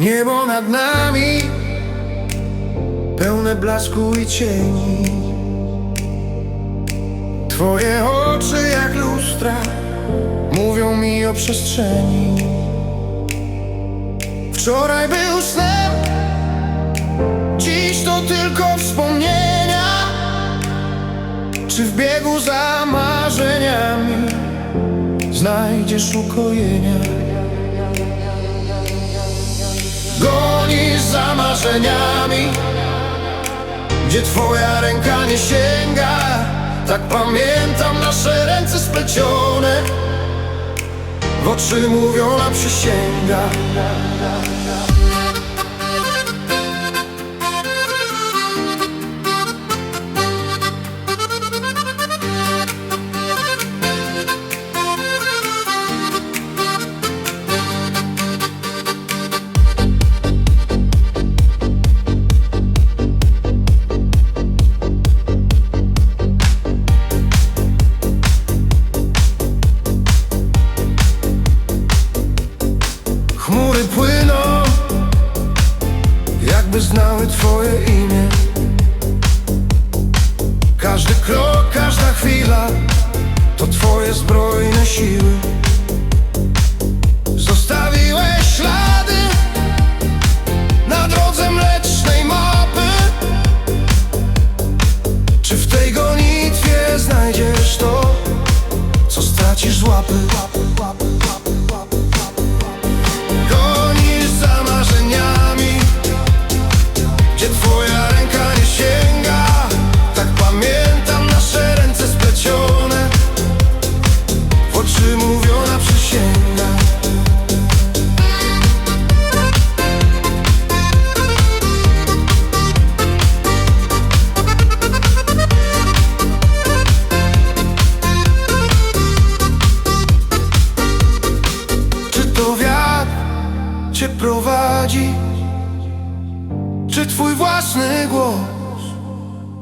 Niebo nad nami Pełne blasku i cieni. Twoje oczy jak lustra Mówią mi o przestrzeni. Wczoraj był snem Dziś to tylko wspomnienia. Czy w biegu za marzeniami Znajdziesz ukojenia marzeniami Gdzie twoja ręka nie sięga. Tak pamiętam nasze ręce splecione W oczy mówiona przysięga Twoje imię. Każdy krok, każda chwila To twoje zbrojne siły. Zostawiłeś ślady Na drodze mlecznej mapy. Czy w tej gonitwie znajdziesz to Co stracisz z łapy? Gonisz twój własny głos?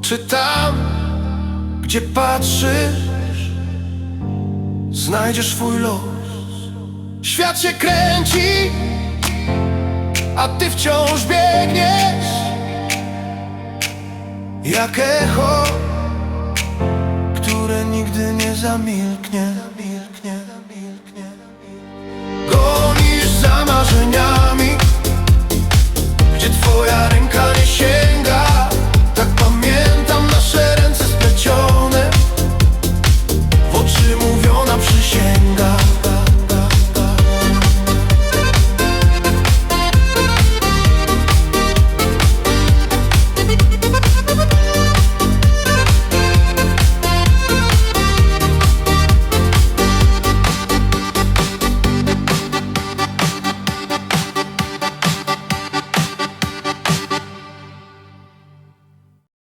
Czy tam, gdzie patrzysz, znajdziesz swój los? Świat się kręci, a ty wciąż biegniesz Jak echo,